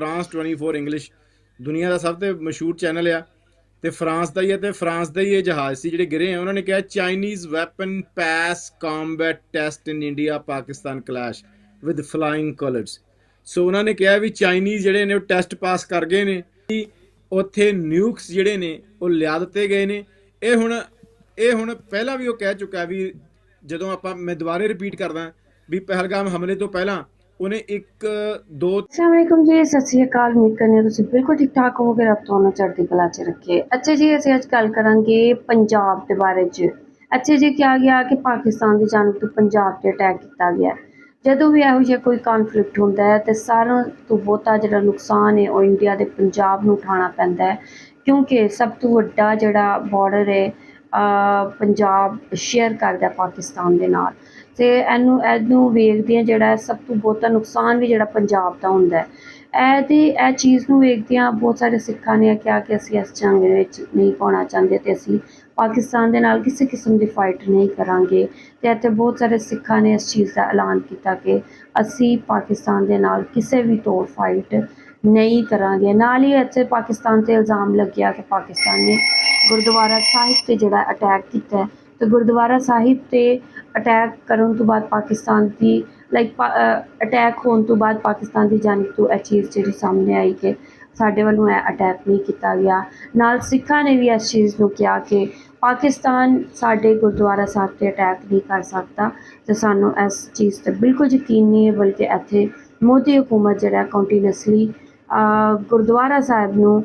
France 24 English ਦੁਨੀਆ ਦਾ ਸਭ ਤੋਂ ਮਸ਼ਹੂਰ ਚੈਨਲ ਆ। ਤੇ ਫਰਾਂਸ ਦਾ ਹੀ ਹੈ ਤੇ ਫਰਾਂਸ ਦਾ ਹੀ ਇਹ ਜਹਾਜ਼ ਸੀ ਜਿਹੜੇ ਗਿਰੇ ਆ। ਉਹਨਾਂ ਨੇ ਕਿਹਾ Chinese weapon pass combat test in India Pakistan clash with flying colours so ਉਹਨਾਂ ਨੇ ਕਿਹਾ ਵੀ ਚਾਈਨੀਜ਼ ਜਿਹੜੇ ਨੇ ਉਹ ਟੈਸਟ ਪਾਸ ਕਰ ਗਏ ਨੇ। ਉੱਥੇ ਨਿਊਕਸ ਜਿਹੜੇ ਨੇ ਉਹ ਲਿਆ ਦਿੱਤੇ ਗਏ ਨੇ। ਇਹ ਹੁਣ ਇਹ ਹੁਣ ਪਹਿਲਾਂ ਵੀ ਉਹ ਕਹਿ ਚੁੱਕਾ ਵੀ ਜਦੋਂ ਆਪਾਂ ਮੈਂ ਦੁਬਾਰੇ ਰਿਪੀਟ ਕਰਦਾ ਵੀ ਪਹਿਲਗਾਮ ਹਮਲੇ ਤੋਂ ਪਹਿਲਾਂ ਉਹਨੇ ਇੱਕ, ਦੋ ਅਸਲਾਮੁਅਲੈਕਮ ਜੀ, ਸਤਿ ਸ਼੍ਰੀ ਅਕਾਲ। ਉਮੀਦ ਕਰਨੀ ਤੁਸੀਂ ਬਿਲਕੁਲ ਠੀਕ ਠਾਕ ਹੋਵੋਗੇ। ਰੱਬ ਤੁਹਾਨੂੰ ਚੜ੍ਹਦੀ ਕਲਾ 'ਚ ਰੱਖੇ। ਅੱਛਾ ਜੀ, ਅਸੀਂ ਅੱਜ ਗੱਲ ਕਰਾਂਗੇ ਪੰਜਾਬ ਦੇ ਬਾਰੇ 'ਚ। ਅੱਛਾ ਜੀ, ਕਿਹਾ ਗਿਆ ਕਿ ਪਾਕਿਸਤਾਨ ਦੀ ਜਾਨਬ ਤੋਂ ਪੰਜਾਬ ਤੇ ਅਟੈਕ ਕੀਤਾ ਗਿਆ। ਜਦੋਂ ਵੀ ਇਹੋ ਜਿਹਾ ਕੋਈ ਕਨਫਲਿਕਟ ਹੁੰਦਾ ਹੈ, ਤੇ ਸਾਰਿਆਂ ਤੋਂ ਬਹੁਤਾ ਜਿਹੜਾ ਨੁਕਸਾਨ ਹੈ, ਉਹ ਇੰਡੀਆ ਦੇ ਪੰਜਾਬ ਨੂੰ ਉਠਾਉਣਾ ਪੈਂਦਾ ਹੈ। ਕਿਉਂਕਿ ਸਭ ਤੋਂ ਵੱਡਾ ਜਿਹੜਾ ਬਾਰਡਰ ਹੈ ਪੰਜਾਬ ਸ਼ੇਅਰ ਕਰਦਾ ਪਾਕਿਸਤਾਨ ਦੇ ਨਾਲ। ਤੇ ਇਹਨੂੰ ਇਹਨੂੰ ਵੇਖਦਿਆਂ ਜਿਹੜਾ ਸਭ ਤੋਂ ਬਹੁਤਾ ਨੁਕਸਾਨ ਵੀ ਜਿਹੜਾ ਪੰਜਾਬ ਦਾ ਹੁੰਦਾ ਹੈ। ਇਹਦੇ ਇਹ ਚੀਜ਼ ਨੂੰ ਵੇਖਦਿਆਂ ਬਹੁਤ ਸਾਰੇ ਸਿੱਖਾਂ ਨੇ ਕਿਹਾ ਕਿ ਅਸੀਂ ਇਸ ਜੰਗ ਵਿੱਚ ਨਹੀਂ ਪਾਉਣਾ ਚਾਹੁੰਦੇ ਤੇ ਅਸੀਂ ਪਾਕਿਸਤਾਨ ਦੇ ਨਾਲ ਕਿਸੇ ਕਿਸਮ ਦੀ ਫਾਈਟ ਨਹੀਂ ਕਰਾਂਗੇ। ਤੇ ਇੱਥੇ ਬਹੁਤ ਸਾਰੇ ਸਿੱਖਾਂ ਨੇ ਇਸ ਚੀਜ਼ ਦਾ ਐਲਾਨ ਕੀਤਾ ਕਿ ਅਸੀਂ ਪਾਕਿਸਤਾਨ ਦੇ ਨਾਲ ਕਿਸੇ ਵੀ ਤੋੜ ਫਾਈਟ ਨਹੀਂ ਕਰਾਂਗੇ। ਨਾਲ ਹੀ ਇੱਥੇ ਪਾਕਿਸਤਾਨ ਤੇ ਇਲਜ਼ਾਮ ਲੱਗਿਆ ਕਿ ਪਾਕਿਸਤਾਨ ਨੇ ਗੁਰਦੁਆਰਾ ਸਾਹਿਬ ਤੇ ਜਿਹੜਾ ਅਟੈਕ ਕੀਤਾ ਹੈ। ਤੇ ਗੁਰਦੁਆਰਾ ਸਾਹਿਬ ਤੇ ਅਟੈਕ ਕਰਨ ਤੋਂ ਬਾਅਦ ਪਾਕਿਸਤਾਨ ਦੀ ਲਾਈਕ ਅਟੈਕ ਹੋਣ ਤੋਂ ਬਾਅਦ ਪਾਕਿਸਤਾਨ ਦੀ ਜਾਨਬ ਤੋਂ ਇਹ ਚੀਜ਼ ਜਿਹੜੀ ਸਾਹਮਣੇ ਆਈ ਕਿ ਸਾਡੇ ਵੱਲੋਂ ਇਹ ਅਟੈਕ ਨਹੀਂ ਕੀਤਾ ਗਿਆ। ਨਾਲ ਸਿੱਖਾਂ ਨੇ ਵੀ ਇਸ ਚੀਜ਼ ਨੂੰ ਕਿਹਾ ਕਿ ਪਾਕਿਸਤਾਨ ਸਾਡੇ ਗੁਰਦੁਆਰਾ ਸਾਹਿਬ ਤੇ ਅਟੈਕ ਨਹੀਂ ਕਰ ਸਕਦਾ ਤੇ ਸਾਨੂੰ ਇਸ ਚੀਜ਼ ਤੇ ਬਿਲਕੁਲ ਯਕੀਨ ਨਹੀਂ ਹੈ, ਬਲਕਿ ਇੱਥੇ ਮੋਦੀ ਹਕੂਮਤ ਜਿਹੜਾ ਕੰਟੀਨਿਊਸਲੀ ਗੁਰਦੁਆਰਾ ਸਾਹਿਬ ਨੂੰ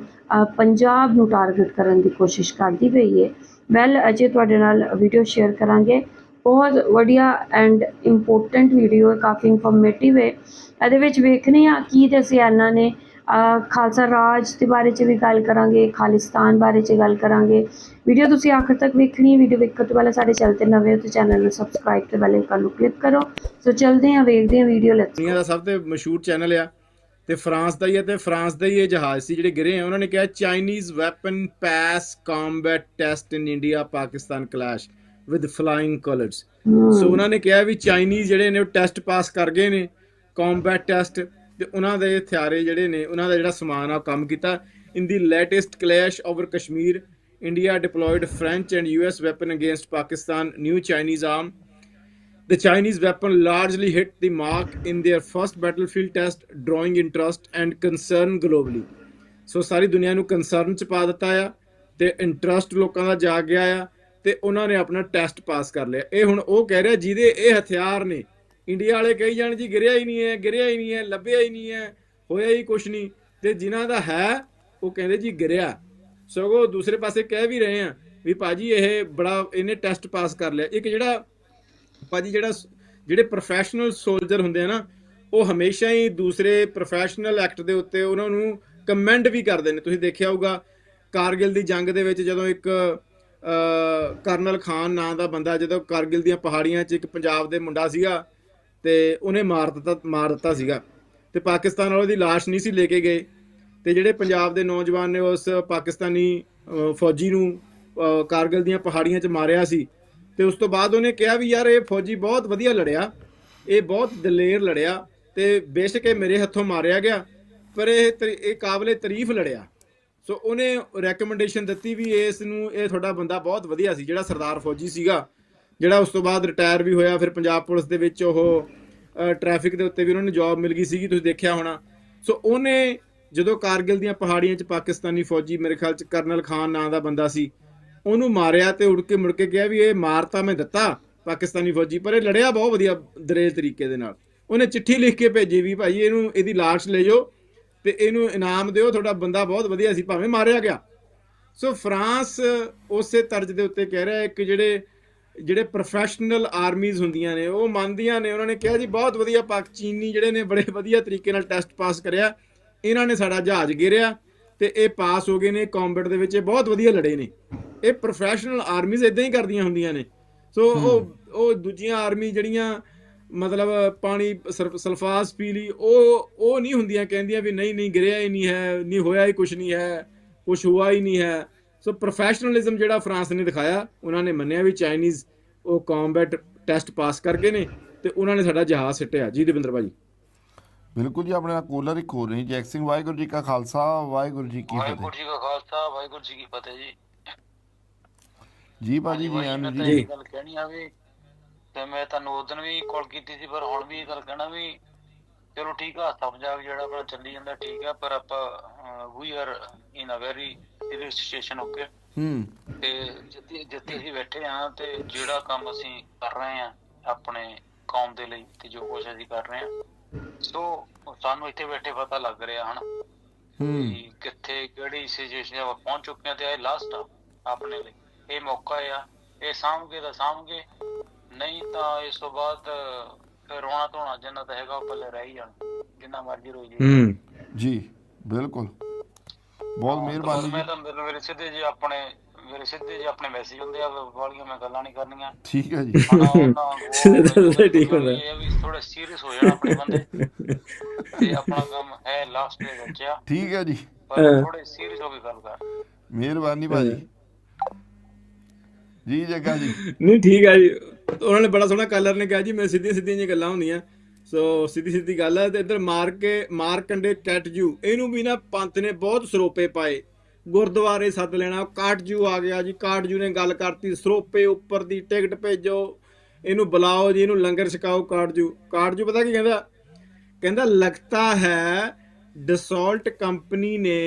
ਪੰਜਾਬ ਨੂੰ ਟਾਰਗੇਟ ਕਰਨ ਦੀ ਕੋਸ਼ਿਸ਼ ਕਰਦੀ ਪਈ ਹੈ। ਵੈਲ ਅਜੇ ਤੁਹਾਡੇ ਨਾਲ ਵੀਡੀਓ ਸ਼ੇਅਰ ਕਰਾਂਗੇ। ਬਹੁਤ ਵਧੀਆ ਐਂਡ ਇੰਪੋਰਟੈਂਟ ਵੀਡੀਓ ਹੈ, ਕਾਫੀ ਇਨਫੋਰਮੇਟਿਵ ਹੈ। ਇਹਦੇ ਵਿੱਚ ਵੇਖਣੇ ਆ ਕੀ ਦੱਸਿਆ ਇਹਨਾਂ ਨੇ। ਖਾਲਸਾ ਰਾਜ ਦੇ ਬਾਰੇ ਚ ਵੀ ਗੱਲ ਕਰਾਂਗੇ, ਖਾਲਿਸਤਾਨ ਬਾਰੇ ਚ ਗੱਲ ਕਰਾਂਗੇ। ਵੀਡੀਓ ਤੁਸੀਂ ਆਖਰ ਤੱਕ ਵੇਖਣੀ ਵੀਡੀਓ ਵੇਖਣ ਤੋਂ ਪਹਿਲਾਂ ਸਾਡੇ ਚੈਨਲ ਤੇ ਨਵੇਂ ਹੋ ਤੇ ਚੈਨਲ ਨੂੰ ਸਬਸਕ੍ਰਾਈਬ ਤੇ ਬੈਲ ਆਈਕਨ ਨੂੰ ਕਲਿੱਕ ਕਰੋ। ਸੋ ਚਲਦੇ ਹਾਂ, ਵੇਖਦੇ ਹਾਂ ਵੀਡੀਓ ਲੈਟਸ ਦੁਨੀਆ ਦਾ ਸਭ ਤੋਂ ਮਸ਼ਹੂਰ ਚੈਨਲ ਆ ਤੇ ਫਰਾਂਸ ਦਾ ਹੀ ਹੈ ਤੇ ਫਰਾਂਸ ਦਾ ਹੀ ਇਹ ਜਹਾਜ਼ ਸੀ ਜਿਹੜੇ ਗਿਰੇ ਆ ਉਹਨਾਂ ਨੇ ਕਿਹਾ Chinese weapon pass combat test in India Pakistan clash with flying colours so ਉਹਨਾਂ ਨੇ ਕਿਹਾ ਵੀ ਚਾਈਨੀਜ਼ ਜਿਹੜੇ ਨੇ ਉਹ ਟੈਸਟ ਪਾਸ ਕਰ ਗਏ ਨੇ ਕੰਬੈਟ ਟੈਸਟ ਤੇ ਉਹਨਾਂ ਦੇ ਹਥਿਆਰੇ ਜਿਹੜੇ ਨੇ ਉਹਨਾਂ ਦਾ ਜਿਹੜਾ ਸਮਾਨ ਆ ਕੰਮ ਕੀਤਾ। In the latest clash over Kashmir India deployed French and US weapon against Pakistan new Chinese arm The Chinese weapon largely hit the mark in their first battlefield test, drawing interest and concern globally. So ਸਾਰੀ ਦੁਨੀਆ ਨੂੰ concern ਚ ਪਾ ਦਿੱਤਾ ਆ ਤੇ interest ਲੋਕਾਂ ਦਾ ਜਾਗ ਗਿਆ ਆ। ਤੇ ਉਹਨਾਂ ਨੇ ਆਪਣਾ ਟੈਸਟ ਪਾਸ ਕਰ ਲਿਆ। ਇਹ ਹੁਣ ਉਹ ਕਹਿ ਰਿਹਾ ਜਿਹਦੇ ਇਹ ਹਥਿਆਰ ਨੇ, ਇੰਡੀਆ ਵਾਲੇ ਕਹੀ ਜਾਣ ਜੀ ਗਿਰਿਆ ਹੀ ਨਹੀਂ ਹੈ, ਗਿਰਿਆ ਹੀ ਨਹੀਂ ਹੈ, ਲੱਭਿਆ ਹੀ ਨਹੀਂ ਹੈ, ਹੋਇਆ ਹੀ ਕੁਛ ਨਹੀਂ। ਤੇ ਜਿਨ੍ਹਾਂ ਦਾ ਹੈ, ਉਹ ਕਹਿੰਦੇ ਜੀ ਗਿਰਿਆ। ਸਗੋਂ ਦੂਸਰੇ ਪਾਸੇ ਕਹਿ ਵੀ ਰਹੇ ਆ ਵੀ ਭਾਜੀ ਇਹ ਬੜਾ, ਇਹਨੇ ਟੈਸਟ ਪਾਸ ਕਰ ਲਿਆ। ਇੱਕ ਜਿਹੜਾ ਭਾਜੀ ਜਿਹੜਾ ਜਿਹੜੇ ਪ੍ਰੋਫੈਸ਼ਨਲ ਸੋਲਜਰ ਹੁੰਦੇ ਆ ਨਾ, ਉਹ ਹਮੇਸ਼ਾ ਹੀ ਦੂਸਰੇ ਪ੍ਰੋਫੈਸ਼ਨਲ ਐਕਟ ਦੇ ਉੱਤੇ ਉਹਨਾਂ ਨੂੰ ਕਮੈਂਡ ਵੀ ਕਰਦੇ ਨੇ। ਤੁਸੀਂ ਦੇਖਿਆ ਹੋਊਗਾ, ਕਾਰਗਿਲ ਦੀ ਜੰਗ ਦੇ ਵਿੱਚ ਜਦੋਂ ਇੱਕ ਕਰਨਲ ਖਾਨ ਨਾਂ ਦਾ ਬੰਦਾ ਜਦੋਂ ਕਾਰਗਿਲ ਦੀਆਂ ਪਹਾੜੀਆਂ 'ਚ ਇੱਕ ਪੰਜਾਬ ਦੇ ਮੁੰਡਾ ਸੀਗਾ ਤੇ ਉਹਨੇ ਮਾਰ ਦਿੱਤਾ ਮਾਰ ਦਿੱਤਾ ਸੀਗਾ। ਤੇ ਪਾਕਿਸਤਾਨ ਵਾਲੇ ਦੀ ਲਾਸ਼ ਨਹੀਂ ਸੀ ਲੈ ਕੇ ਗਏ। ਤੇ ਜਿਹੜੇ ਪੰਜਾਬ ਦੇ ਨੌਜਵਾਨ ਨੇ ਉਸ ਪਾਕਿਸਤਾਨੀ ਫੌਜੀ ਨੂੰ ਕਾਰਗਿਲ ਦੀਆਂ ਪਹਾੜੀਆਂ 'ਚ ਮਾਰਿਆ ਸੀ। ਤੇ ਉਸ ਤੋਂ ਬਾਅਦ ਉਹਨੇ ਕਿਹਾ ਵੀ ਯਾਰ ਇਹ ਫੌਜੀ ਬਹੁਤ ਵਧੀਆ ਲੜਿਆ। ਇਹ ਬਹੁਤ ਦਲੇਰ ਲੜਿਆ ਤੇ ਬੇਸ਼ੱਕ ਇਹ ਮੇਰੇ ਹੱਥੋਂ ਮਾਰਿਆ ਗਿਆ। ਪਰ ਇਹ ਤਰੀ- ਇਹ ਕਾਬਲੇ ਤਾਰੀਫ ਲੜਿਆ। ਸੋ ਉਹਨੇ ਰეკਮੈਂਡੇਸ਼ਨ ਦਿੱਤੀ ਵੀ ਇਸ ਨੂੰ, ਇਹ ਤੁਹਾਡਾ ਬੰਦਾ ਬਹੁਤ ਵਧੀਆ ਸੀ, ਜਿਹੜਾ ਸਰਦਾਰ ਫੌਜੀ ਸੀਗਾ। ਜਿਹੜਾ ਉਸ ਤੋਂ ਬਾਅਦ ਰਿਟਾਇਰ ਵੀ ਹੋਇਆ, ਫਿਰ ਪੰਜਾਬ ਪੁਲਿਸ ਦੇ ਵਿੱਚ ਉਹ ਟ੍ਰੈਫਿਕ ਦੇ ਉੱਤੇ ਵੀ ਉਹਨਾਂ ਨੂੰ ਜੌਬ ਮਿਲ ਗਈ ਸੀਗੀ, ਤੁਸੀਂ ਦੇਖਿਆ ਹੋਣਾ। ਸੋ ਉਹਨੇ ਜਦੋਂ ਕਾਰਗਿਲ ਦੀਆਂ ਪਹਾੜੀਆਂ 'ਚ ਪਾਕਿਸਤਾਨੀ ਫੌਜੀ, ਮੇਰੇ ਖਿਆਲ 'ਚ ਕਰਨਲ ਖਾਨ ਨਾਂ ਦਾ ਬੰਦਾ ਸੀ, ਉਹਨੂੰ ਮਾਰਿਆ ਤੇ ਉੜ ਕੇ ਮੁੜ ਕੇ ਕਿਹਾ ਵੀ ਇਹ ਮਾਰ ਤਾਂ ਮੈਂ ਦਿੱਤਾ ਪਾਕਿਸਤਾਨੀ ਫੌਜੀ, ਪਰ ਇਹ ਲੜਿਆ ਬਹੁਤ ਵਧੀਆ ਦਰੇਜ ਤਰੀਕੇ ਦੇ ਨਾਲ। ਉਹਨੇ ਚਿੱਠੀ ਲਿਖ ਕੇ ਭੇਜੀ ਵੀ ਭਾਈ ਇਹਨੂੰ, ਇਹਦੀ ਲਾਸ਼ ਲੈ ਜਾਓ ਤੇ ਇਹਨੂੰ ਇਨਾਮ ਦਿਓ ਤੁਹਾਡਾ ਬੰਦਾ ਬਹੁਤ ਵਧੀਆ ਸੀ ਭਾਵੇਂ ਮਾਰਿਆ ਗਿਆ। ਸੋ ਫਰਾਂਸ ਉਸੇ ਤਰਜ ਦੇ ਉੱਤੇ ਕਹਿ ਰਿਹਾ ਹੈ ਕਿ ਜਿਹੜੇ ਜਿਹੜੇ ਪ੍ਰੋਫੈਸ਼ਨਲ ਆਰਮੀਜ਼ ਹੁੰਦੀਆਂ ਨੇ ਉਹ ਮੰਨਦੀਆਂ ਨੇ। ਉਹਨਾਂ ਨੇ ਕਿਹਾ ਜੀ ਬਹੁਤ ਵਧੀਆ ਪਾਕ ਚੀਨੀ ਜਿਹੜੇ ਨੇ ਬੜੇ ਵਧੀਆ ਤਰੀਕੇ ਨਾਲ ਟੈਸਟ ਪਾਸ ਕਰਿਆ। ਇਹਨਾਂ ਨੇ ਸਾਡਾ ਜਹਾਜ਼ ਗਿਰਿਆ ਤੇ ਇਹ ਪਾਸ ਹੋ ਗਏ ਨੇ ਕੰਬੈਟ ਦੇ ਵਿੱਚ। ਇਹ ਬਹੁਤ ਵਧੀਆ ਲੜੇ ਨੇ। ਇਹ ਪ੍ਰੋਫੈਸ਼ਨਲ ਆਰਮੀਜ਼ ਇਦਾਂ ਹੀ ਕਰਦੀਆਂ ਹੁੰਦੀਆਂ ਨੇ। ਸੋ ਉਹ ਉਹ ਦੂਜੀਆਂ ਆਰਮੀ ਜਿਹੜੀਆਂ ਮਤਲਬ ਪਾਣੀ ਸਰਫ- ਸਲਫਾਸ ਪੀ ਲਈ ਉਹ ਉਹ ਨਹੀਂ ਹੁੰਦੀਆਂ ਕਹਿੰਦੀਆਂ ਵੀ ਨਹੀਂ ਨਹੀਂ ਗਿਰਿਆ ਹੀ ਨਹੀਂ ਹੈ ਨਹੀਂ ਹੋਇਆ ਹੀ ਕੁਝ ਨਹੀਂ ਹੈ ਕੁਝ ਹੁਆ ਹੀ ਨਹੀਂ ਹੈ। ਸੋ ਪ੍ਰੋਫੈਸ਼ਨਲਿਜ਼ਮ ਜਿਹੜਾ ਫਰਾਂਸ ਨੇ ਦਿਖਾਇਆ ਉਹਨਾਂ ਨੇ ਮੰਨਿਆ ਵੀ ਚਾਈਨੀਜ਼ ਉਹ ਕੰਬੈਟ ਟੈਸਟ ਪਾਸ ਕਰ ਗਏ ਨੇ ਤੇ ਉਹਨਾਂ ਨੇ ਸਾਡਾ ਜਹਾਜ਼ ਸਿੱਟਿਆ। ਜੀ ਦਵਿੰਦਰ ਭਾਜੀ। ਬਿਲਕੁਲ ਜੀ ਆਪਣੇ ਨਾਲ ਕੋਲਰ ਹੀ ਖੋਲ ਰਹੇ ਜੈਕ ਸਿੰਘ ਵਾਹਿਗੁਰੂ ਜੀ ਕਾ ਖਾਲਸਾ ਵਾਹਿਗੁਰੂ ਜੀ ਕੀ ਵਾਹਿਗੁਰੂ ਫਤਿਹ ਜੀ ਕਾ ਖਾਲਸਾ ਵਾਹਿਗੁਰੂ ਜੀ ਕੀ ਫਤਿਹ ਜੀ। ਜੀ ਭਾਜੀ ਹਾਂਜੀ ਜੀ। ਆਨ ਜੀ ਇਹ ਗੱਲ ਕਹਿਣੀ ਆ ਵੀ ਤੇ ਮੈਂ ਤੁਹਾਨੂੰ ਉਸ ਦਿਨ ਵੀ ਕਾਲ ਕੀਤੀ ਸੀ ਪਰ ਹੁਣ ਵੀ ਇਹ ਗੱਲ ਕਹਿਣਾ ਵੀ ਚਲੋ ਠੀਕ ਆ ਹਾਸਾ ਮਜ਼ਾਕ ਜਿਹੜਾ ਆਪਣਾ ਚੱਲੀ ਜਾਂਦਾ ਠੀਕ ਆ ਪਰ ਆਪਾਂ we are in a very serious situation okay ਹੂੰ। ਤੇ ਜਿੱਥੇ ਜਿੱਥੇ ਅਸੀਂ ਬੈਠੇ ਆ ਤੇ ਜਿਹੜਾ ਕੰਮ ਅਸੀਂ ਕਰ ਰਹੇ ਆ ਆਪਣੇ ਕੌਮ ਦੇ ਲਈ ਤੇ ਜੋ ਕੁਝ ਅਸੀਂ ਕਰ ਰਹੇ ਆ ਸੋ ਸਾਨੂੰ ਇੱਥੇ ਬੈਠੇ ਪਤਾ ਲੱਗ ਰਿਹਾ ਹਨ? ਹੂੰ। ਕਿ ਕਿੱਥੇ ਕਿਹੜੀ ਸਿਚੁਏਸ਼ਨ ਆਪਾਂ ਪਹੁੰਚ ਚੁੱਕੇ ਆ ਤੇ ਇਹ ਲਾਸਟ ਆ ਆਪਣੇ ਲਈ। ਇਹ ਮੌਕਾ ਆ ਇਹ ਸਾਂਭਗੇ ਤਾਂ ਸਾਂਭਗੇ ਨਹੀਂ ਤਾਂ ਇਸ ਤੋਂ ਬਾਅਦ ਫਿਰ ਰੋਣਾ ਧੋਣਾ ਜਿੰਨਾ ਤਾਂ ਹੈਗਾ ਉਹ ਪੱਲੇ ਰਹਿ ਹੀ ਜਾਣਾ ਜਿੰਨਾ ਮਰਜ਼ੀ ਰੋਈ ਜੀ ਹੂੰ। ਜੀ ਬਿਲਕੁਲ। ਬਹੁਤ ਮਿਹਰਬਾਨੀ ਮੈਂ ਜੀ। ਤਾਂ ਮੇਰੇ ਮੇਰੇ ਸਿੱਧੇ ਜੀ ਆਪਣੇ ਮੇਰੇ ਸਿੱਧੇ ਜੀ ਆਪਣੇ ਮੈਸੇਜ ਹੁੰਦੇ ਆ ਵਾਲੀਆਂ ਮੈਂ ਗੱਲਾਂ ਨਹੀਂ ਕਰਨੀਆਂ। ਠੀਕ ਹੈ ਜੀ। ਹਨਾ ਉਹਨਾਂ ਉਹ ਸਿੱਧਾ ਤਾਂ ਠੀਕ ਹੁੰਦਾ। ਇਹ ਵੀ ਥੋੜਾ ਸੀਰੀਅਸ ਹੋ ਜਾਣਾ ਆਪਣੇ ਬੰਦੇ। ਤੇ ਆਪਣਾ ਕੰਮ ਹੈ ਲਾਸਟ ਦੇ ਵਿੱਚ ਆ। ਠੀਕ ਹੈ ਜੀ। ਪਰ। ਥੋੜੇ ਸੀਰੀਅਸ ਹੋ ਕੇ ਗੱਲ ਕਰ। ਮਿਹਰਬਾਨੀ ਭਾਜੀ। ਜੀ ਜੱਗਾ ਜੀ। ਨਹੀਂ ਠੀਕ ਆ ਜੀ। ਉਹਨਾਂ ਨੇ ਬੜਾ ਸੋਹਣਾ ਕਲਰ ਨੇ ਕਿਹਾ ਜੀ ਮੈਂ ਸਿੱਧੀਆਂ ਸਿੱਧੀਆਂ ਜਿਹੀਆਂ ਗੱਲਾਂ ਹੁੰਦੀਆਂ ਸੋ ਸਿੱਧੀ ਸਿੱਧੀ ਗੱਲ ਹੈ ਤੇ ਇੱਧਰ ਮਾਰ ਕੇ ਮਾਰ ਕੰਡੇ ਕੈਟਜੂ ਇਹਨੂੰ ਵੀ ਨਾ ਪੰਥ ਨੇ ਬਹੁਤ ਸਰੋਪੇ ਪਾਏ ਗੁਰਦੁਆਰੇ ਸੱਦ ਲੈਣਾ ਕਾਟਜੂ ਆ ਗਿਆ ਜੀ ਕਾਟਜੂ ਨੇ ਗੱਲ ਕਰਤੀ ਸਰੋਪੇ ਉੱਪਰ ਦੀ ਟਿਕਟ ਭੇਜੋ ਇਹਨੂੰ ਬੁਲਾਓ ਜੀ ਇਹਨੂੰ ਲੰਗਰ ਛਕਾਓ ਕਾਟਜੂ ਕਾਟਜੂ ਪਤਾ ਕੀ ਕਹਿੰਦਾ ਕਹਿੰਦਾ लगता है डसॉल्ट कंपनी ने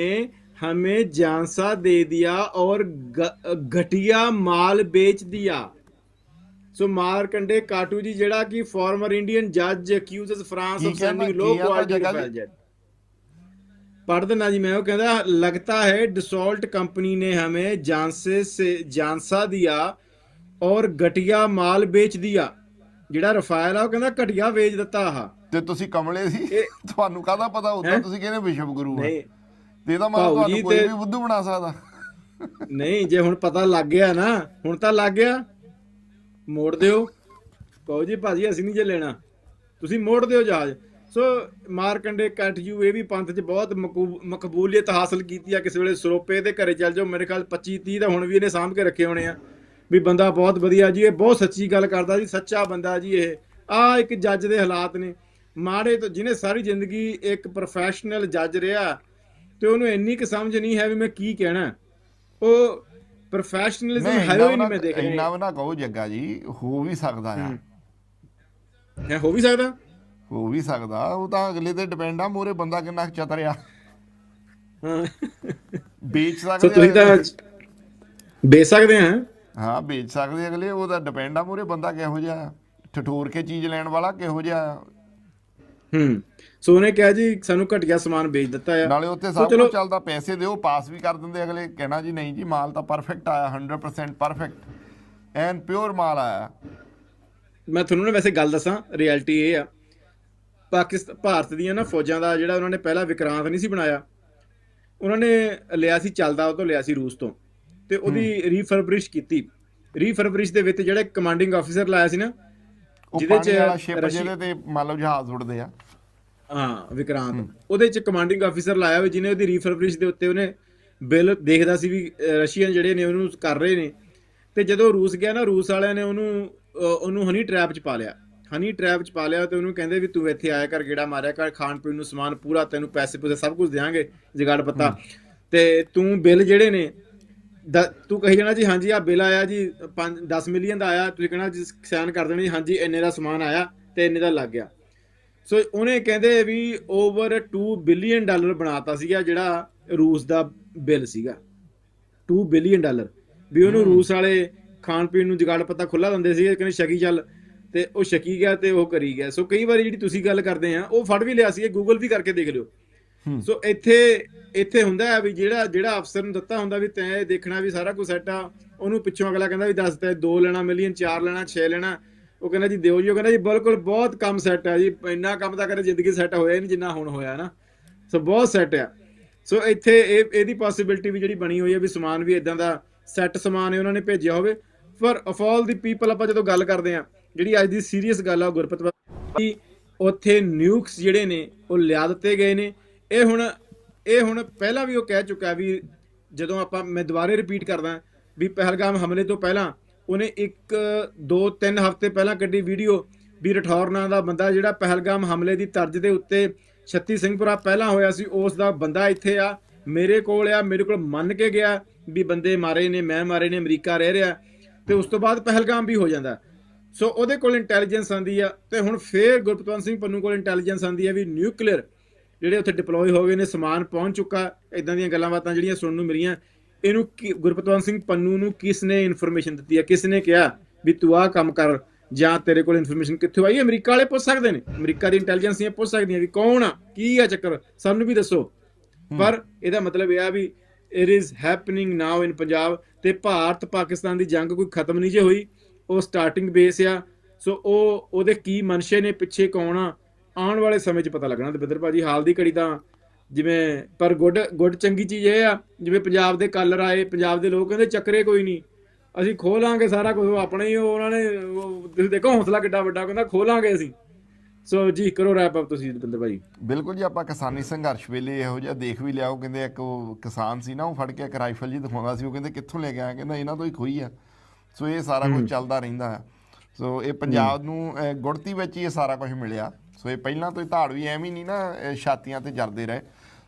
हमें झांसा दे दिया और ग- घटिया माल बेच दिया ਸੋ ਮਾਰਕੰਡੇ ਕਾਟੂ ਜੀ ਜਿਹੜਾ ਕਿ ਫਾਰਮਰ ਇੰਡੀਅਨ ਜੱਜ ਅਕਿਊਜ਼ਸ ਫਰਾਂਸ ਕੀ ਆਫ ਕਹਿੰਦਾ- ਸੈਂਡਿੰਗ ਕੀ ਲੋ ਆ ਤਾਂ ਕੁਆਲਿਟੀ ਜਗ੍ਹਾ ਜੀ? ਰਿਫਾਈਲ पढ़ देना जी मैं वो कहता लगता है डिसॉल्ट कंपनी ने हमें जानसे से जानसा दिया और घटिया माल बेच दिया ਜਿਹੜਾ ਰਫਾਇਲ ਆ ਉਹ ਕਹਿੰਦਾ ਘਟੀਆ ਵੇਚ ਦਿੱਤਾ ਆਹ ਤੇ ਤੁਸੀਂ ਕਮਲੇ ਸੀ ਇਹ- ਤੁਹਾਨੂੰ ਕਾਹਦਾ ਪਤਾ ਹੁੰਦਾ ਹੈਂ? ਤੁਸੀਂ ਕਹਿੰਦੇ ਵਿਸ਼ਵ ਗੁਰੂ ਆ ਨਹੀਂ ਤੇ ਇਹਦਾ ਮਤਲਬ ਭਾਊ ਤੁਹਾਨੂੰ ਜੀ ਕੋਈ ਤੇ- ਵੀ ਬੁੱਧੂ ਬਣਾ ਸਕਦਾ ਨਹੀਂ ਜੇ ਹੁਣ ਪਤਾ ਲੱਗ ਗਿਆ ਨਾ ਹੁਣ ਤਾਂ ਲੱਗ ਗਿਆ ਮੋੜ ਦਿਓ। ਕਹੋ ਜੀ, ਭਾਜੀ, ਅਸੀਂ ਨਹੀਂ ਜੇ ਲੈਣਾ। ਤੁਸੀਂ ਮੋੜ ਦਿਓ ਜਹਾਜ਼। ਸੋ ਮਾਰਕੰਡੇ ਕਟਯੂ ਇਹ ਵੀ ਪੰਥ 'ਚ ਬਹੁਤ ਮਕੂ- ਮਕਬੂਲੀਅਤ ਹਾਸਲ ਕੀਤੀ ਆ ਕਿਸੇ ਵੇਲੇ ਸਰੋਪੇ ਦੇ ਘਰੇ ਚੱਲ ਜਾਓ। ਮੇਰੇ ਖਿਆਲ 25 30 ਤਾਂ ਹੁਣ ਵੀ ਇਹਨੇ ਸਾਂਭ ਕੇ ਰੱਖੇ ਹੋਣੇ ਆ। ਵੀ ਬੰਦਾ ਬਹੁਤ ਵਧੀਆ ਜੀ, ਇਹ ਬਹੁਤ ਸੱਚੀ ਗੱਲ ਕਰਦਾ ਜੀ, ਸੱਚਾ ਬੰਦਾ ਜੀ ਇਹ। ਆ ਇੱਕ ਜੱਜ ਦੇ ਹਾਲਾਤ ਨੇ। ਮਾੜੇ ਤੋਂ, ਜਿਹਨੇ ਸਾਰੀ ਜ਼ਿੰਦਗੀ ਇੱਕ ਪ੍ਰੋਫੈਸ਼ਨਲ ਜੱਜ ਰਿਹਾ, ਤੇ ਉਹਨੂੰ ਇੰਨੀ ਕੁ ਸਮਝ ਨਹੀਂ ਹੈ ਵੀ ਮੈਂ ਕੀ ਕਹਿਣਾ। ਉਹ ਪ੍ਰੋਫੈਸ਼ਨਲਿਜ਼ਮ ਹੈ ਇੰਨਾ ਹੀ ਨਹੀਂ ਵੀ ਮੈਂ ਦੇਖ ਇੰਨਾ ਰਿਹਾ ਵੀ ਨਾ ਕਹੋ ਜੱਗਾ ਜੀ ਹੋ ਵੀ ਸਕਦਾ ਆ ਹੂੰ। ਹੈ ਵੀ ਸਕਦਾ ਹੋ ਵੀ ਸਕਦਾ ਉਹ ਤਾਂ ਅਗਲੇ ਤੇ ਡਿਪੈਂਡ ਆ ਮੋਰੇ ਬੰਦਾ ਕਿੰਨਾ ਕੁ ਚਤਰ ਆ ਹਾਂ ਵੇਚ ਸਕਦੇ ਤੁਸੀਂ ਤਾਂ ਬੇਚ ਸਕਦੇ ਆ ਹਾਂ ਵੇਚ ਸਕਦੇ ਅਗਲੇ ਉਹਦਾ ਡਿਪੈਂਡ ਆ ਮੋਰੇ ਬੰਦਾ ਕਿਹੋ ਜਿਹਾ। ਠਠੋਰ ਕੇ ਚੀਜ਼ ਲੈਣ ਵਾਲਾ ਕਿਹੋ ਜਿਹਾ। ਹੂੰ। ਸੋ ਉਹਨੇ ਕਿਹਾ ਜੀ ਸਾਨੂੰ ਘਟੀਆ ਸਮਾਨ ਵੇਚ ਦਿੱਤਾ ਆ। ਨਾਲੇ ਉੱਥੇ ਸੋ ਸਭ ਕੁਝ ਚੱਲਦਾ ਪੈਸੇ ਦਿਓ ਪਾਸ ਵੀ ਕਰ ਦਿੰਦੇ ਅਗਲੇ। ਕਹਿਣਾ ਜੀ ਨਹੀਂ ਜੀ ਮਾਲ ਤਾਂ ਪਰਫੈਕਟ ਆਇਆ 100% ਪਰਫੈਕਟ ਐਨ ਪਿਓਰ ਮਾਲ ਆਇਆ। ਮੈਂ ਤੁਹਾਨੂੰ ਨਾ ਵੈਸੇ ਗੱਲ ਦੱਸਾਂ ਰਿਐਲਿਟੀ ਇਹ ਆ। ਪਾਕਿਸਤਾਨ ਭਾਰਤ ਦੀਆਂ ਨਾ ਫੌਜਾਂ ਦਾ ਜਿਹੜਾ ਉਹਨਾਂ ਨੇ ਪਹਿਲਾ ਵਿਕਰਾਂਤ ਨਹੀਂ ਸੀ ਬਣਾਇਆ ਉਹਨਾਂ ਨੇ ਲਿਆ ਸੀ ਚੱਲਦਾ ਉਹ ਤੋਂ ਲਿਆ ਸੀ ਰੂਸ ਤੋਂ। ਤੇ ਉਹਦੀ ਰੀਫਰਬਰਿਸ਼ ਕੀਤੀ। ਰੀਫਰਬਰਿਸ਼ ਦੇ ਵਿੱਚ ਜਿਹੜਾ ਕਮਾਂਡਿੰਗ ਆਫੀਸਰ ਲਾਇਆ ਸੀ ਨਾ ਜਿਹਦੇ ਚ ਜਿਹਦੇ ਤੇ ਮੰਨ ਲਓ ਜਹਾਜ਼ ਉੱਡਦੇ ਆ। ਹਾਂ ਵਿਕਰਾਂਤ। ਉਹਦੇ ਚ ਕਮਾਂਡਿੰਗ ਆਫੀਸਰ ਲਾਇਆ ਵੀ ਜਿਹਨੇ ਉਹਦੀ ਰੀਫਰਬਰਿਸ਼ ਦੇ ਉੱਤੇ ਉਹਨੇ ਬਿੱਲ ਦੇਖਦਾ ਸੀ ਵੀ ਰਸ਼ੀਅਨ ਜਿਹੜੇ ਨੇ ਉਹਨੂੰ ਕਰ ਰਹੇ ਨੇ। ਤੇ ਜਦੋਂ ਰੂਸ ਗਿਆ ਨਾ ਰੂਸ ਵਾਲਿਆਂ ਨੇ ਉਹਨੂੰ ਉਹਨੂੰ ਹਨੀ ਟ੍ਰੈਪ ਚ ਪਾ ਲਿਆ। ਹਨੀ ਟ੍ਰੈਪ ਚ ਪਾ ਲਿਆ ਤੇ ਉਹਨੂੰ ਕਹਿੰਦੇ ਵੀ ਤੂੰ ਇੱਥੇ ਆਇਆ ਕਰ ਗੇੜਾ ਮਾਰਿਆ ਕਰ ਖਾਣ ਪੀਣ ਨੂੰ ਸਮਾਨ ਪੂਰਾ ਤੈਨੂੰ ਪੈਸੇ ਪੂਸੇ ਸਭ ਕੁਝ ਦੇਵਾਂਗੇ ਜਗਾੜ ਪੱਤਾ। ਤੇ ਤੂੰ ਬਿੱਲ ਜਿਹੜੇ ਨੇ ਤੂੰ ਕਹੀ ਜਾਣਾ ਜੀ ਹਾਂਜੀ ਆ ਬਿੱਲ ਆਇਆ ਜੀ 5 10 ਮਿਲੀਅਨ ਦਾ ਆਇਆ ਤੁਸੀਂ ਕਹਿਣਾ ਜੀ ਸਾਈਨ ਕਰ ਦੇਣੀ ਹਾਂਜੀ ਇੰਨੇ ਦਾ ਸਮਾਨ ਆਇਆ ਤੇ ਇੰਨੇ ਦਾ ਲੱਗ ਗਿਆ। ਸੋ ਉਹਨੇ ਕਹਿੰਦੇ ਵੀ ਓਵਰ 2 ਬਿਲੀਅਨ ਡਾਲਰ ਬਣਾਤਾ ਸੀਗਾ ਜਿਹੜਾ ਰੂਸ ਦਾ ਬਿੱਲ ਸੀਗਾ। 2 ਬਿਲੀਅਨ ਡਾਲਰ ਵੀ ਉਹਨੂੰ ਰੂਸ ਵਾਲੇ ਖਾਣ ਪੀਣ ਨੂੰ ਜਗਾੜ ਪੱਤਾ ਖੁੱਲਾ ਦਿੰਦੇ ਸੀਗੇ ਕਹਿੰਦੇ ਸ਼ਕੀ ਚੱਲ ਤੇ ਉਹ ਸ਼ਕੀ ਗਿਆ ਤੇ ਉਹ ਕਰੀ ਗਿਆ। ਸੋ ਕਈ ਵਾਰੀ ਜਿਹੜੀ ਤੁਸੀਂ ਗੱਲ ਕਰਦੇ ਆ ਉਹ ਫੜ ਵੀ ਲਿਆ ਸੀ ਗੂਗਲ ਵੀ ਕਰਕੇ ਦੇਖ ਲਿਓ। ਸੋ ਇੱਥੇ ਇੱਥੇ ਹੁੰਦਾ ਹੈ ਵੀ ਜਿਹੜਾ ਜਿਹੜਾ ਅਫਸਰ ਨੂੰ ਦਿੱਤਾ ਹੁੰਦਾ ਵੀ ਤੈਂ ਇਹ ਦੇਖਣਾ ਵੀ ਸਾਰਾ ਕੁਝ ਸੈੱਟ ਆ ਉਹਨੂੰ ਪਿੱਛੋਂ ਅਗਲਾ ਕਹਿੰਦਾ ਵੀ ਦੱਸ ਤੈਂ 2 ਲੈਣਾ ਮਿਲੀਅਨ 4 ਲੈਣਾ 6 ਲੈਣਾ ਉਹ ਕਹਿੰਦਾ ਜੀ ਦਿਓ ਜੀ, ਉਹ ਕਹਿੰਦਾ ਜੀ ਬਿਲਕੁਲ ਬਹੁਤ ਕੰਮ ਸੈੱਟ ਆ ਜੀ, ਇੰਨਾ ਕੰਮ ਤਾਂ ਕਰੇ ਜ਼ਿੰਦਗੀ ਸੈੱਟ ਹੋਇਆ ਹੀ ਨਹੀਂ ਜਿੰਨਾ ਹੁਣ ਹੋਇਆ ਨਾ। ਸੋ ਬਹੁਤ ਸੈੱਟ ਆ। ਸੋ ਇੱਥੇ ਇਹ, ਇਹਦੀ ਪੋਸਿਬਿਲਿਟੀ ਵੀ ਜਿਹੜੀ ਬਣੀ ਹੋਈ ਹੈ ਵੀ ਸਮਾਨ ਵੀ ਇਦਾਂ ਦਾ ਸੈੱਟ ਸਮਾਨ ਹੈ, ਉਹਨਾਂ ਨੇ ਭੇਜਿਆ ਹੋਵੇ। ਪਰ ਆਫ ਆਲ ਦੀ ਪੀਪਲ ਆਪਾਂ ਜਦੋਂ ਗੱਲ ਕਰਦੇ ਆ, ਜਿਹੜੀ ਅੱਜ ਦੀ ਸੀਰੀਅਸ ਗੱਲ ਆ ਉਹ ਗੁਰਪਤ ਕਿ ਉੱਥੇ ਨਿਊਕਸ ਜਿਹੜੇ ਨੇ, ਉਹ ਲਿਆ ਦਿੱਤੇ ਗਏ ਨੇ। ਇਹ ਹੁਣ ਇਹ ਹੁਣ ਪਹਿਲਾਂ ਵੀ ਉਹ ਕਹਿ ਚੁੱਕਾ ਵੀ ਜਦੋਂ ਆਪਾਂ, ਮੈਂ ਦੁਬਾਰੇ ਰਿਪੀਟ ਕਰਦਾ ਵੀ ਪਹਿਲਗਾਮ ਹਮਲੇ ਤੋਂ ਪਹਿਲਾਂ ਉਹਨੇ ਇੱਕ, ਦੋ, ਤਿੰਨ ਹਫ਼ਤੇ ਪਹਿਲਾਂ ਕੱਢੀ ਵੀਡੀਓ ਵੀ ਰਠੌਰ ਨਾਂ ਦਾ ਬੰਦਾ ਜਿਹੜਾ ਪਹਿਲਗਾਮ ਹਮਲੇ ਦੀ ਤਰਜ਼ ਦੇ ਉੱਤੇ ਛੱਤੀ ਸਿੰਘਪੁਰਾ ਪਹਿਲਾਂ ਹੋਇਆ ਸੀ, ਉਸ ਦਾ ਬੰਦਾ ਇੱਥੇ ਆ, ਮੇਰੇ ਕੋਲ ਆ, ਮੇਰੇ ਕੋਲ ਮੰਨ ਕੇ ਗਿਆ ਵੀ ਬੰਦੇ ਮਾਰੇ ਨੇ, ਮੈਂ ਮਾਰੇ ਨੇ, ਅਮਰੀਕਾ ਰਹਿ ਰਿਹਾ, ਤੇ ਉਸ ਤੋਂ ਬਾਅਦ ਪਹਿਲਗਾਮ ਵੀ ਹੋ ਜਾਂਦਾ। ਸੋ ਉਹਦੇ ਕੋਲ ਇੰਟੈਲੀਜੈਂਸ ਆਂਦੀ ਆ, ਤੇ ਹੁਣ ਫੇਰ ਗੁਰਪਤਵੰਤ ਸਿੰਘ ਪੰਨੂ ਕੋਲ ਇੰਟੈਲੀਜੈਂਸ ਆਂਦੀ ਆ ਵੀ ਨਿਊਕਲੀਅਰ ਜਿਹੜੇ ਉੱਥੇ ਡਿਪਲੋਏ ਹੋ ਗਏ ਨੇ, ਸਮਾਨ ਪਹੁੰਚ ਚੁੱਕਾ ਇਦਾਂ ਦੀਆਂ ਗੱਲਾਂ ਬਾਤਾਂ ਜਿਹੜੀਆਂ ਸੁਣਨ ਨੂੰ ਮਿਲੀਆਂ ਇਹਨੂੰ ਕੀ- ਗੁਰਪਤਵੰਤ ਸਿੰਘ ਪੰਨੂ ਨੂੰ ਕਿਸ ਨੇ ਇਨਫੋਰਮੇਸ਼ਨ ਦਿੱਤੀ ਆ? ਕਿਸ ਨੇ ਕਿਹਾ ਵੀ ਤੂੰ ਆਹ ਕੰਮ ਕਰ ਜਾਂ ਤੇਰੇ ਕੋਲ ਇਨਫੋਰਮੇਸ਼ਨ ਕਿੱਥੋਂ ਆਈ? ਅਮਰੀਕਾ ਵਾਲੇ ਪੁੱਛ ਸਕਦੇ ਨੇ। ਅਮਰੀਕਾ ਦੀ ਇੰਟੈਲੀਜੈਂਸੀਆਂ ਪੁੱਛ ਸਕਦੀਆਂ ਵੀ ਕੌਣ ਆ? ਕੀ ਆ ਚੱਕਰ? ਸਾਨੂੰ ਵੀ ਦੱਸੋ। ਪਰ ਇਹਦਾ ਮਤਲਬ ਇਹ ਆ ਵੀ it is happening now in Punjab ਤੇ ਭਾਰਤ ਪਾਕਿਸਤਾਨ ਦੀ ਜੰਗ ਕੋਈ ਖਤਮ ਨਹੀਂ ਜੇ ਹੋਈ। ਉਹ ਸਟਾਰਟਿੰਗ ਬੇਸ ਆ। ਸੋ ਉਹ ਉਹਦੇ ਕੀ ਮਨਸ਼ੇ ਨੇ ਪਿੱਛੇ ਕੌਣ ਆ? ਆਉਣ ਵਾਲੇ ਸਮੇਂ 'ਚ ਪਤਾ ਲੱਗਣਾ। ਦਵਿੰਦਰ ਭਾਜੀ ਹਾਲ ਦੀ ਘੜੀ ਤਾਂ ਜਿਵੇਂ ਪਰ ਗੁੱਡ ਗੁੱਡ ਚੰਗੀ ਚੀਜ਼ ਇਹ ਆ ਜਿਵੇਂ ਪੰਜਾਬ ਦੇ ਕਾਲਰ ਆਏ ਪੰਜਾਬ ਦੇ ਲੋਕ ਕਹਿੰਦੇ ਚੱਕਰੇ ਕੋਈ ਨਹੀਂ। ਅਸੀਂ ਖੋਲਾਂਗੇ ਸਾਰਾ ਕੁਝ ਆਪਣੇ ਹੀ ਉਹਨਾਂ ਨੇ ਤੁਸੀਂ ਦੇਖੋ ਹੌਸਲਾ ਕਿੱਡਾ ਵੱਡਾ ਕਹਿੰਦਾ ਖੋਲਾਂਗੇ ਅਸੀਂ। ਸੋ ਜੀ ਕਰੋ ਰੈਪ ਅਪ ਤੁਸੀਂ ਦਵਿੰਦਰ ਭਾਜੀ ਬਿਲਕੁਲ ਜੀ ਆਪਾਂ ਕਿਸਾਨੀ ਸੰਘਰਸ਼ ਵੇਲੇ ਇਹੋ ਜਿਹਾ ਦੇਖ ਵੀ ਲਿਆ ਉਹ ਕਹਿੰਦੇ ਇੱਕ ਉਹ ਕਿਸਾਨ ਸੀ ਨਾ ਉਹ ਫੜ ਕੇ ਇੱਕ ਰਾਈਫਲ ਜੀ ਦਿਖਾਉਂਦਾ ਸੀ ਉਹ ਕਹਿੰਦੇ ਕਿੱਥੋਂ ਲੈ ਕੇ ਆਇਆ ਕਹਿੰਦਾ ਇਹਨਾਂ ਤੋਂ ਹੀ ਖੋਈ ਆ। ਸੋ ਇਹ ਸਾਰਾ ਕੁਝ ਚੱਲਦਾ ਰਹਿੰਦਾ ਆ ਸੋ ਇਹ ਪੰਜਾਬ ਨੂੰ ਗੁੜਤੀ ਵਿੱਚ ਹੀ ਇਹ ਸਾਰਾ ਕੁਝ ਮਿਲਿਆ। ਸੋ ਇਹ ਪਹਿਲਾਂ ਤੋਂ ਹੀ ਧਾੜ ਐਵੇਂ ਨਹੀਂ ਨਾ ਛਾਤੀਆਂ ਤੇ ਜਰਦੇ ਰਹੇ।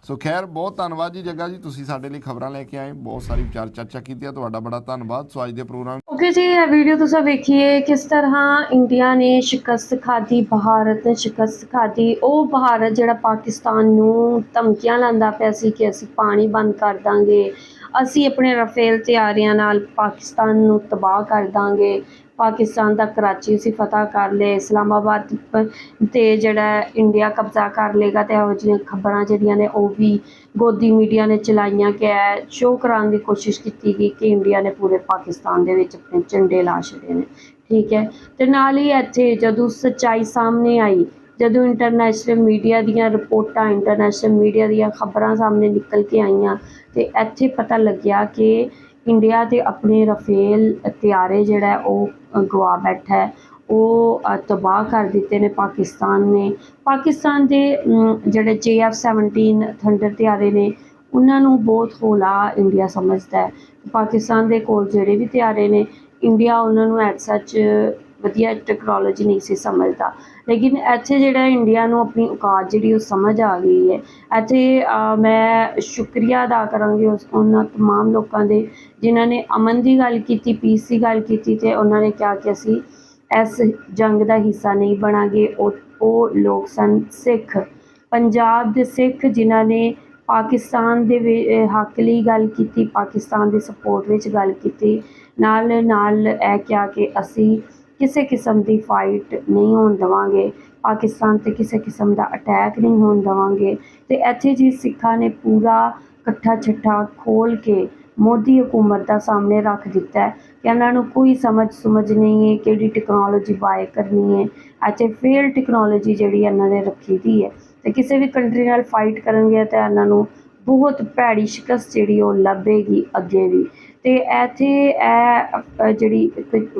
ਸੋ ਖੈਰ, ਬਹੁਤ ਧੰਨਵਾਦ ਜੀ ਜੱਗਾ ਜੀ, ਤੁਸੀਂ ਸਾਡੇ ਲਈ ਖਬਰਾਂ ਲੈ ਕੇ ਆਏ। ਬਹੁਤ ਸਾਰੀ ਵਿਚਾਰ ਚਰਚਾ ਕੀਤੀ ਆ, ਤੁਹਾਡਾ ਬੜਾ ਧੰਨਵਾਦ। ਸੋ ਅੱਜ ਦੇ ਪ੍ਰੋਗਰਾਮ ਓਕੇ ਜੀ, ਇਹ ਵੀਡੀਓ ਤੁਸੀਂ ਵੇਖੀਏ, ਕਿਸ ਤਰ੍ਹਾਂ ਇੰਡੀਆ ਨੇ ਸ਼ਿਕਸਤ ਖਾਦੀ ਭਾਰਤ ਨੇ ਸ਼ਿਕਸਤ ਖਾਦੀ ਉਹ ਭਾਰਤ ਜਿਹੜਾ ਪਾਕਿਸਤਾਨ ਨੂੰ ਧਮਕੀਆਂ ਲਾਂਦਾ ਪਿਆ ਸੀ ਕਿ ਅਸੀਂ ਪਾਣੀ ਬੰਦ ਕਰ ਦਾਂਗੇ। ਅਸੀਂ ਆਪਣੇ ਰਫੇਲ ਤਿਆਰੀਆਂ ਨਾਲ ਪਾਕਿਸਤਾਨ ਨੂੰ ਤਬਾਹ ਕਰ ਦਾਂਗੇ। ਪਾਕਿਸਤਾਨ ਦਾ ਕਰਾਚੀ ਅਸੀਂ ਫਤਹ ਕਰ ਲਏ। ਇਸਲਾਮਾਬਾਦ ਤੇ ਜਿਹੜਾ ਇੰਡੀਆ ਕਬਜ਼ਾ ਕਰ ਲੇਗਾ ਤੇ ਇਹੋ ਜਿਹੀਆਂ ਖਬਰਾਂ ਜਿਹੜੀਆਂ ਨੇ ਉਹ ਵੀ ਗੋਦੀ ਮੀਡੀਆ ਨੇ ਚਲਾਈਆਂ ਕਿ ਸ਼ੋਅ ਕਰਾਉਣ ਦੀ ਕੋਸ਼ਿਸ਼ ਕੀਤੀ ਗਈ ਕਿ ਇੰਡੀਆ ਨੇ ਪੂਰੇ ਪਾਕਿਸਤਾਨ ਦੇ ਵਿੱਚ ਆਪਣੇ ਝੰਡੇ ਲਾ ਛੱਡੇ ਨੇ। ਠੀਕ ਹੈ। ਤੇ ਨਾਲ ਹੀ ਇੱਥੇ ਜਦੋਂ ਸੱਚਾਈ ਸਾਹਮਣੇ ਆਈ, ਜਦੋਂ ਇੰਟਰਨੈਸ਼ਨਲ ਮੀਡੀਆ ਦੀਆਂ ਰਿਪੋਰਟਾਂ ਇੰਟਰਨੈਸ਼ਨਲ ਮੀਡੀਆ ਦੀਆਂ ਖਬਰਾਂ ਸਾਹਮਣੇ ਨਿਕਲ ਕੇ ਆਈਆਂ ਤੇ ਇੱਥੇ ਪਤਾ ਲੱਗਿਆ ਕਿ ਇੰਡੀਆ ਦੇ ਆਪਣੇ ਰਫੇਲ ਤਿਆਰੇ ਜਿਹੜਾ ਉਹ ਅ, ਗਵਾ ਬੈਠਾ ਹੈ। ਉਹ ਤਬਾਹ ਕਰ ਦਿੱਤੇ ਨੇ ਪਾਕਿਸਤਾਨ ਨੇ। ਪਾਕਿਸਤਾਨ ਦੇ ਅਮ, ਜਿਹੜੇ JF-17 ਥੰਡਰ ਤਿਆਰੇ ਨੇ ਉਹਨਾਂ ਨੂੰ ਬਹੁਤ ਹੌਲਾ ਇੰਡੀਆ ਸਮਝਦਾ ਹੈ। ਪਾਕਿਸਤਾਨ ਦੇ ਕੋਲ ਜਿਹੜੇ ਵੀ ਤਿਆਰੇ ਨੇ ਇੰਡੀਆ ਉਹਨਾਂ ਨੂੰ ਐਟ ਸੱਚ ਵਧੀਆ ਟੈਕਨੋਲੋਜੀ ਨਹੀਂ ਸੀ ਸਮਝਦਾ। ਲੇਕਿਨ ਇੱਥੇ ਜਿਹੜਾ ਇੰਡੀਆ ਨੂੰ ਆਪਣੀ ਔਕਾਤ ਜਿਹੜੀ ਉਹ ਸਮਝ ਆ ਗਈ ਹੈ। ਇੱਥੇ ਮੈਂ ਸ਼ੁਕਰੀਆ ਅਦਾ ਕਰਾਂਗੀ ਉਸ ਉਹਨਾਂ ਤਮਾਮ ਲੋਕਾਂ ਦੇ ਜਿਨ੍ਹਾਂ ਨੇ ਅਮਨ ਦੀ ਗੱਲ ਕੀਤੀ ਪੀਸ ਦੀ ਗੱਲ ਕੀਤੀ ਤੇ ਉਹਨਾਂ ਨੇ ਕਿਹਾ ਕਿ ਅਸੀਂ ਇਸ ਜੰਗ ਦਾ ਹਿੱਸਾ ਨਹੀਂ ਬਣਾਂਗੇ। ਉਹ ਉਹ ਲੋਕ ਸਨ ਸਿੱਖ। ਪੰਜਾਬ ਦੇ ਸਿੱਖ ਜਿਨ੍ਹਾਂ ਨੇ ਪਾਕਿਸਤਾਨ ਦੇ ਹੱਕ ਲਈ ਗੱਲ ਕੀਤੀ, ਪਾਕਿਸਤਾਨ ਦੀ ਸਪੋਰਟ ਵਿੱਚ ਗੱਲ ਕੀਤੀ। ਨਾਲ ਨਾਲ ਇਹ ਕਿਹਾ ਕਿ ਅਸੀਂ ਕਿਸੇ ਕਿਸਮ ਦੀ ਫਾਈਟ ਨਹੀਂ ਹੋਣ ਦੇਵਾਂਗੇ। ਪਾਕਿਸਤਾਨ ਤੇ ਕਿਸੇ ਕਿਸਮ ਦਾ ਅਟੈਕ ਨਹੀਂ ਹੋਣ ਦੇਵਾਂਗੇ। ਤੇ ਇੱਥੇ ਜੀ ਸਿੱਖਾਂ ਨੇ ਪੂਰਾ ਇਕੱਠਾ ਛੱਠਾ ਖੋਲ ਕੇ ਮੋਦੀ ਹਕੂਮਤ ਦਾ ਸਾਹਮਣੇ ਰੱਖ ਦਿੱਤਾ ਹੈ ਕਿ ਇਹਨਾਂ ਨੂੰ ਕੋਈ ਸਮਝ ਸਮਝ ਨਹੀਂ ਹੈ ਕਿਹੜੀ ਟੈਕਨੋਲੋਜੀ ਬਾਏ ਕਰਨੀ ਹੈ। ਇੱਥੇ ਫੇਲ ਟੈਕਨੋਲੋਜੀ ਜਿਹੜੀ ਇਹਨਾਂ ਨੇ ਰੱਖੀ ਦੀ ਹੈ। ਤੇ ਕਿਸੇ ਵੀ ਕੰਟਰੀ ਨਾਲ ਫਾਈਟ ਕਰਨਗੇ ਤਾਂ ਇਹਨਾਂ ਨੂੰ ਬਹੁਤ ਭੈੜੀ ਸ਼ਿਕਸਤ ਜਿਹੜੀ ਉਹ ਲੱਭੇਗੀ ਅੱਗੇ ਵੀ। ਤੇ ਇੱਥੇ ਇਹ ਜਿਹੜੀ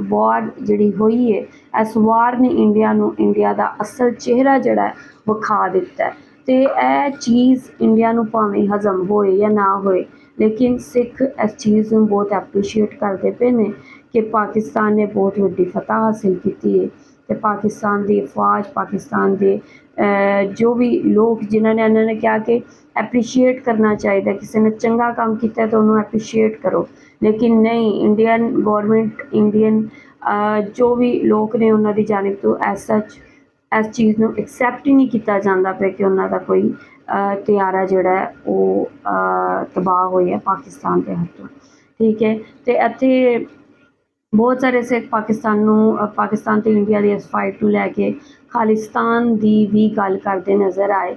ਵਾਰ ਜਿਹੜੀ ਹੋਈ ਹੈ ਇਸ ਵਾਰ ਨੇ ਇੰਡੀਆ ਨੂੰ ਇੰਡੀਆ ਦਾ ਅਸਲ ਚਿਹਰਾ ਜਿਹੜਾ ਵਿਖਾ ਦਿੱਤਾ। ਹੈ ਤੇ ਇਹ ਚੀਜ਼ ਇੰਡੀਆ ਨੂੰ ਭਾਵੇਂ ਹਜ਼ਮ ਹੋਏ ਜਾਂ ਨਾ ਹੋਏ, ਲੇਕਿਨ ਸਿੱਖ ਇਸ ਚੀਜ਼ ਨੂੰ ਬਹੁਤ ਐਪਰੀਸ਼ੀਏਟ ਕਰਦੇ ਪਏ ਨੇ ਕਿ ਪਾਕਿਸਤਾਨ ਨੇ ਬਹੁਤ ਵੱਡੀ ਫਤਹ ਹਾਸਿਲ ਕੀਤੀ ਹੈ ਤੇ ਪਾਕਿਸਤਾਨ ਦੀ ਫੌਜ, ਪਾਕਿਸਤਾਨ ਦੇ ਜੋ ਵੀ ਲੋਕ ਜਿਨ੍ਹਾਂ ਨੇ ਇਹਨਾਂ ਨੇ ਕਿਹਾ ਕਿ ਐਪਰੀਸ਼ੀਏਟ ਕਰਨਾ ਚਾਹੀਦਾ, ਕਿਸੇ ਨੇ ਚੰਗਾ ਕੰਮ ਕੀਤਾ ਤਾਂ ਉਹਨੂੰ ਐਪਰੀਸ਼ੀਏਟ ਕਰੋ। ਲੇਕਿਨ ਨਹੀਂ ਇੰਡੀਅਨ ਗਵਰਨਮੈਂਟ ਇੰਡੀਅਨ ਜੋ ਵੀ ਲੋਕ ਨੇ ਉਹਨਾਂ ਦੀ ਜਾਣਬ ਤੋਂ ਐਸ ਸੱਚ ਇਸ ਚੀਜ਼ ਨੂੰ ਐਕਸੈਪਟ ਹੀ ਨਹੀਂ ਕੀਤਾ ਜਾਂਦਾ ਪਿਆ ਕਿ ਉਹਨਾਂ ਦਾ ਕੋਈ ਤਿਆਰਾ ਜਿਹੜਾ ਉਹ ਤਬਾਹ ਹੋਇਆ ਪਾਕਿਸਤਾਨ ਦੇ ਹੱਥੋਂ ਠੀਕ ਹੈ? ਤੇ ਇੱਥੇ ਬਹੁਤ ਸਾਰੇ ਸਿੱਖ ਪਾਕਿਸਤਾਨ ਨੂੰ ਪਾਕਿਸਤਾਨ ਤੇ ਇੰਡੀਆ ਦੀ ਇਸ ਫਾਈਟ ਨੂੰ ਲੈ ਕੇ ਖਾਲਿਸਤਾਨ ਦੀ ਵੀ ਗੱਲ ਕਰਦੇ ਨਜ਼ਰ ਆਏ।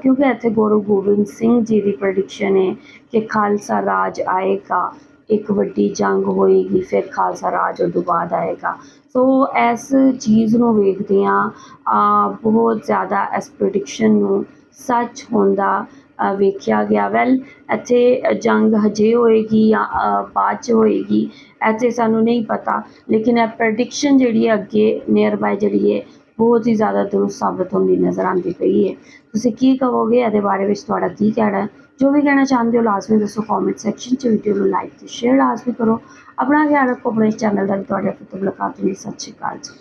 ਕਿਉਂਕਿ ਇੱਥੇ ਗੁਰੂ ਗੋਬਿੰਦ ਸਿੰਘ ਜੀ ਦੀ ਪ੍ਰੈਡਿਕਸ਼ਨ ਹੈ ਕਿ ਖਾਲਸਾ ਰਾਜ ਆਏਗਾ। ਇੱਕ ਵੱਡੀ ਜੰਗ ਹੋਏਗੀ ਫਿਰ ਖਾਲਸਾ ਰਾਜ ਉਦੋਂ ਬਾਅਦ ਆਏਗਾ। ਸੋ ਇਸ ਚੀਜ਼ ਨੂੰ ਵੇਖਦਿਆਂ ਅ, ਬਹੁਤ ਜ਼ਿਆਦਾ ਇਸ ਪ੍ਰੈਡਿਕਸ਼ਨ ਨੂੰ ਸੱਚ ਹੁੰਦਾ ਵੇਖਿਆ ਗਿਆ। ਵੈਲ ਇੱਥੇ ਜੰਗ ਹਜੇ ਹੋਏਗੀ ਜਾਂ ਬਾਅਦ ਚ ਹੋਏਗੀ ਇੱਥੇ ਸਾਨੂੰ ਨਹੀਂ ਪਤਾ। ਲੇਕਿਨ ਇਹ ਪ੍ਰੈਡਿਕਸ਼ਨ ਜਿਹੜੀ ਹੈ ਅੱਗੇ ਨੀਅਰ ਬਾਏ ਜਿਹੜੀ ਹੈ ਬਹੁਤ ਹੀ ਜ਼ਿਆਦਾ ਦਰੁਸਤ ਸਾਬਤ ਹੁੰਦੀ ਨਜ਼ਰ ਆਉਂਦੀ ਪਈ ਹੈ। ਤੁਸੀਂ ਕੀ ਕਹੋਗੇ? ਇਹਦੇ ਬਾਰੇ ਵਿੱਚ ਤੁਹਾਡਾ ਕੀ ਕਹਿਣਾ ਹੈ? ਜੋ ਵੀ ਕਹਿਣਾ ਚਾਹੁੰਦੇ ਹੋ ਲਾਜ਼ਮੀ ਦੱਸੋ ਕਮੈਂਟ ਸੈਕਸ਼ਨ 'ਚ ਵੀਡੀਓ ਨੂੰ ਲਾਈਕ ਤੇ ਸ਼ੇਅਰ ਲਾਜ਼ਮੀ ਕਰੋ। ਆਪਣਾ ਖਿਆਲ ਰੱਖੋ, ਆਪਣੇ ਚੈਨਲ ਦਾ ਵੀ ਤੁਹਾਡੇ ਫਿਰ ਤੋਂ ਮੁਲਾਕਾਤ ਹੋਈ। ਸਤਿ ਸ਼੍ਰੀ ਅਕਾਲ ਜੀ।